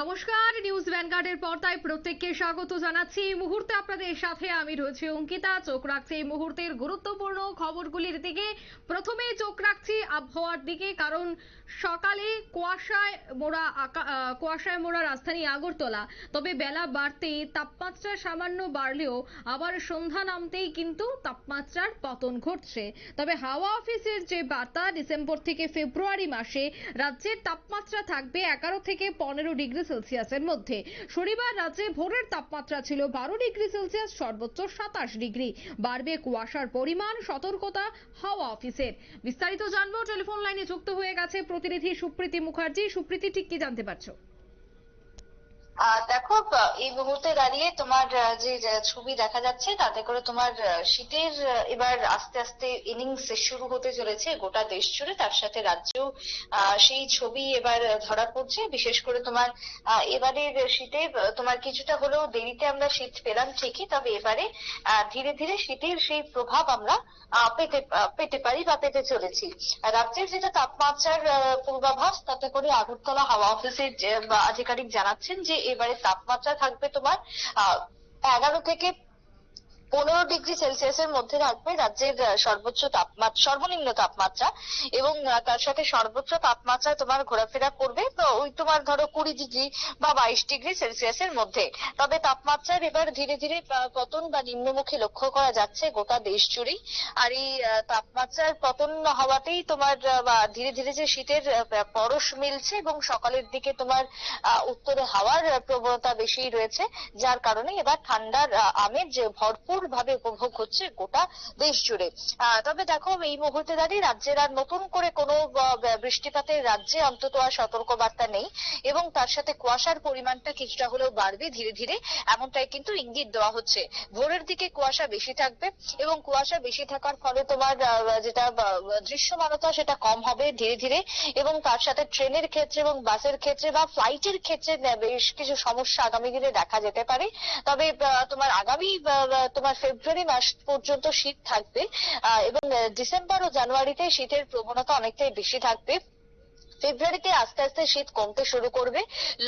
নমস্কার, নিউজ ভ্যানগার্ডের পর্দায় প্রত্যেককে স্বাগত জানাচ্ছি। এই মুহূর্তে আপনাদের সাথে আমি রয়েছে অঙ্কিতা। চোখ রাখছি এই মুহূর্তের গুরুত্বপূর্ণ খবরগুলির দিকে। প্রথমেই চোখ রাখছি আবহাওয়ার দিকে, কারণ সকালে কুয়াশায় মোড়া কুয়াশায় মোড়া রাজধানী আগরতলা। তবে বেলা বাড়তেই তাপমাত্রা সামান্য বাড়লেও আবার সন্ধ্যা নামতেই কিন্তু তাপমাত্রার পতন ঘটছে। তবে হাওয়া অফিসের যে বার্তা, ডিসেম্বর থেকে ফেব্রুয়ারি মাসে রাজ্যের তাপমাত্রা থাকবে এগারো থেকে পনেরো ডিগ্রি সেলসিয়াসের মধ্যে। শনিবার রাতে ভোরের তাপমাত্রা ছিল বারো ডিগ্রি সেলসিয়াস, সর্বোচ্চ সাতাশ ডিগ্রি। বাড়বে কুয়াশার পরিমাণ, সতর্কতা হাওয়া অফিসের। বিস্তারিত জানব, টেলিফোন লাইনে যুক্ত হয়ে গেছে প্রতিনিধি সুপ্রীতি মুখার্জি। সুপ্রীতি, ঠিক কি জানতে পারছ? দেখো এই মুহূর্তে দাঁড়িয়ে তোমার যে ছবি দেখা যাচ্ছে, তাতে করে তোমার শীতের এবার আস্তে আস্তে ইনিংস শুরু হতে চলেছে, গোটা দেশ জুড়ে। তার সাথে রাজ্যেও সেই ছবি এবার ধরা পড়ছে। বিশেষ করে তোমার এবারের শীতে তোমার কিছুটা হলেও দেরিতে আমরা শীত পেলাম ঠিকই, তবে এবারে ধীরে ধীরে শীতের সেই প্রভাব আমরা পেতে পেতে পারি বা পেতে চলেছি। রাজ্যের যেটা তাপমাত্রার পূর্বাভাস, তাতে করে আগরতলা হাওয়া অফিসের আধিকারিক জানাচ্ছেন যে এবারে তাপমাত্রা থাকবে তোমার এগারো থেকে পনেরো ডিগ্রি সেলসিয়াসের মধ্যে থাকবে রাজ্যের সর্বোচ্চ তাপমাত্রা, সর্বনিম্ন তাপমাত্রা এবং তার সাথে সর্বোচ্চ তাপমাত্রা তোমার ঘোরাফেরা করবে, তো ওই তোমার ধরো কুড়ি ডিগ্রি বা বাইশ ডিগ্রি সেলসিয়াসের মধ্যে। তবে তাপমাত্রার এবার ধীরে ধীরে পতন বা নিম্নমুখী লক্ষ্য করা যাচ্ছে গোটা দেশ জুড়েই। আর এই তাপমাত্রার পতন হওয়াতেই তোমার ধীরে ধীরে যে শীতের পরশ মিলছে এবং সকালের দিকে তোমার উত্তরে হাওয়ার প্রবণতা বেশি রয়েছে, যার কারণে এবার ঠান্ডার আমেজ ভরপুর ভাবে উপভোগ হচ্ছে গোটা দেশ জুড়ে। তবে দেখো, এই মুহূর্তে দাঁড়িয়ে রাজ্যের আর নতুন করে কোনো আহ, বৃষ্টিপাতের রাজ্যে অন্তত আর সতর্কবার্তা নেই এবং তার সাথে কুয়াশার পরিমাণটা কিছুটা হলেও বাড়বে ধীরে ধীরে এমনটাই কিন্তু ইঙ্গিত দেওয়া হচ্ছে। ভোরের দিকে কুয়াশা বেশি থাকবে এবং কুয়াশা বেশি থাকার ফলে তোমার যেটা দৃশ্যমানতা সেটা কম হবে ধীরে ধীরে এবং তার সাথে ট্রেনের ক্ষেত্রে এবং বাসের ক্ষেত্রে বা ফ্লাইটের ক্ষেত্রে বেশ কিছু সমস্যা আগামী দিনে দেখা যেতে পারে। তবে তোমার আগামী তোমার ফেব্রুয়ারি মাস পর্যন্ত শীত থাকবে এবং ডিসেম্বর ও জানুয়ারিতে শীতের প্রবণতা অনেকটাই বেশি থাকবে। ফেব্রুয়ারিতে আস্তে আস্তে শীত কমতে শুরু করবে।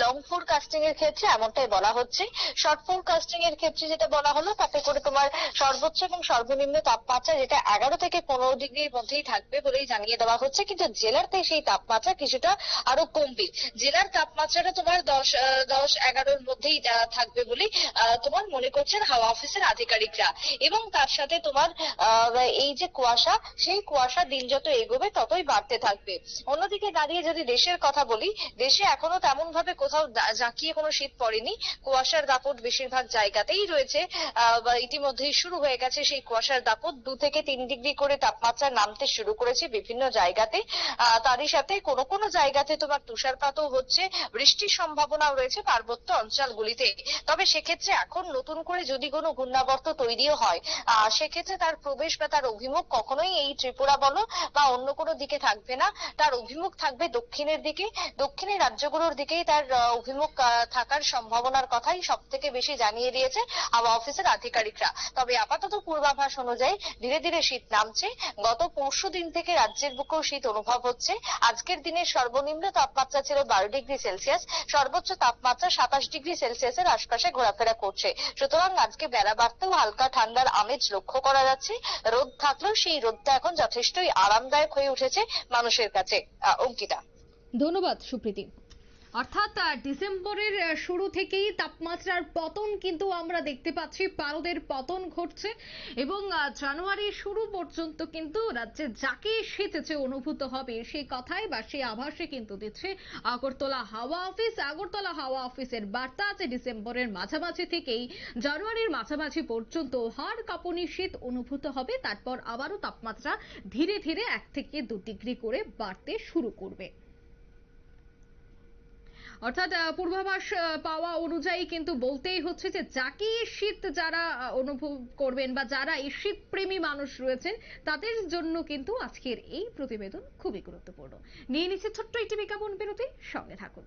লং ফোরকাস্টিং এর ক্ষেত্রে এমনটাই বলা হচ্ছে। শর্ট ফোরকাস্টিং এর ক্ষেত্রে যেটা বলা হলো, তাতে করে তোমার সর্বোচ্চ এবং সর্বনিম্ন তাপমাত্রা যেটা এগারো থেকে পনেরো ডিগ্রির মধ্যেই থাকবে বলেই জানিয়ে দেওয়া হচ্ছে। কিন্তু জেলাতে সেই তাপমাত্রা কিছুটা আরও কমবে। জেলার তাপমাত্রাটা তোমার দশ দশ, এগারোর মধ্যেই থাকবে বলে তোমার মনে করছেন হাওয়া অফিসের আধিকারিকরা। এবং তার সাথে তোমার এই যে কুয়াশা, সেই কুয়াশা দিন যত এগোবে ততই বাড়তে থাকবে। অন্যদিকে দাঁড়িয়ে যদি দেশের কথা বলি, দেশে এখনও তেমন ভাবে কোথাও জাঁকিয়ে কোনো শীত পড়েনি। কুয়াশার দাপট বেশিরভাগ জায়গাতেই রয়েছে। ইতিমধ্যেই শুরু হয়ে গেছে সেই কুয়াশার দাপট। দু থেকে তিন ডিগ্রি করে তাপমাত্রা নামতে শুরু করেছে বিভিন্ন জায়গাতে। তারই সাথে কোনো কোনো জায়গাতে তোমার তুষারপাতও হচ্ছে, বৃষ্টির সম্ভাবনাও রয়েছে পার্বত্য অঞ্চলগুলিতে। তবে সেক্ষেত্রে এখন নতুন করে যদি কোনো ঘূর্ণাবর্ত তৈরিও হয় সেক্ষেত্রে তার প্রবেশ বা তার অভিমুখ কখনোই এই ত্রিপুরা বলো বা অন্য কোনো দিকে থাকবে না। তার অভিমুখ থাকবে দক্ষিণের দিকে, দক্ষিণের রাজ্যগুলোর দিকেই তার অভিমুখ থাকার সম্ভাবনার কথাই সব থেকে বেশি জানিয়ে দিয়েছে হাওয়া অফিসের আধিকারিকরা। তবে আপাতত পূর্বাভাস অনুযায়ী ধীরে ধীরে শীত নামছে। গত পরশু দিন থেকে রাজ্যের বুকেও শীত অনুভব হচ্ছে। আজকের দিনের সর্বনিম্ন তাপমাত্রা ছিল বারো ডিগ্রি সেলসিয়াস। সর্বোচ্চ তাপমাত্রা সাতাশ ডিগ্রি সেলসিয়াসের আশপাশে ঘোরাফেরা করছে। সুতরাং আজকে বেলা বাড়তেও হালকা ঠান্ডার আমেজ লক্ষ্য করা যাচ্ছে। রোদ থাকলেও সেই রোদটা এখন যথেষ্টই আরামদায়ক হয়ে উঠেছে মানুষের কাছে। অঙ্কিতা। ধন্যবাদ সুপ্রীতি। অর্থাৎ ডিসেম্বরের শুরু থেকেই তাপমাত্রার পতন কিন্তু আমরা দেখতে পাচ্ছি পারদের পতন ঘটছে এবং আহ, জানুয়ারির শুরু পর্যন্ত কিন্তু রাজ্যে যাকে শীতেছে অনুভূত হবে সেই কথাই বা সেই আভাসে কিন্তু দিচ্ছে আগরতলা হাওয়া অফিস। আগরতলা হাওয়া অফিসের বার্তা আছে ডিসেম্বরের মাঝামাঝি থেকেই জানুয়ারির মাঝামাঝি পর্যন্ত হাড় কাঁপুনি শীত অনুভূত হবে। তারপর আবারও তাপমাত্রা ধীরে ধীরে এক থেকে দু ডিগ্রি করে বাড়তে শুরু করবে। অর্থাৎ পূর্বাভাস পাওয়া অনুযায়ী কিন্তু বলতেই হচ্ছে যে, যাকে শীত যারা অনুভব করবেন বা যারা এই শীতপ্রেমী মানুষ রয়েছেন, তাদের জন্য কিন্তু আজকের এই প্রতিবেদন খুবই গুরুত্বপূর্ণ। নিয়ে নিচ্ছে ছোট্ট একটি বিজ্ঞাপন বিরতি, সঙ্গে থাকুন।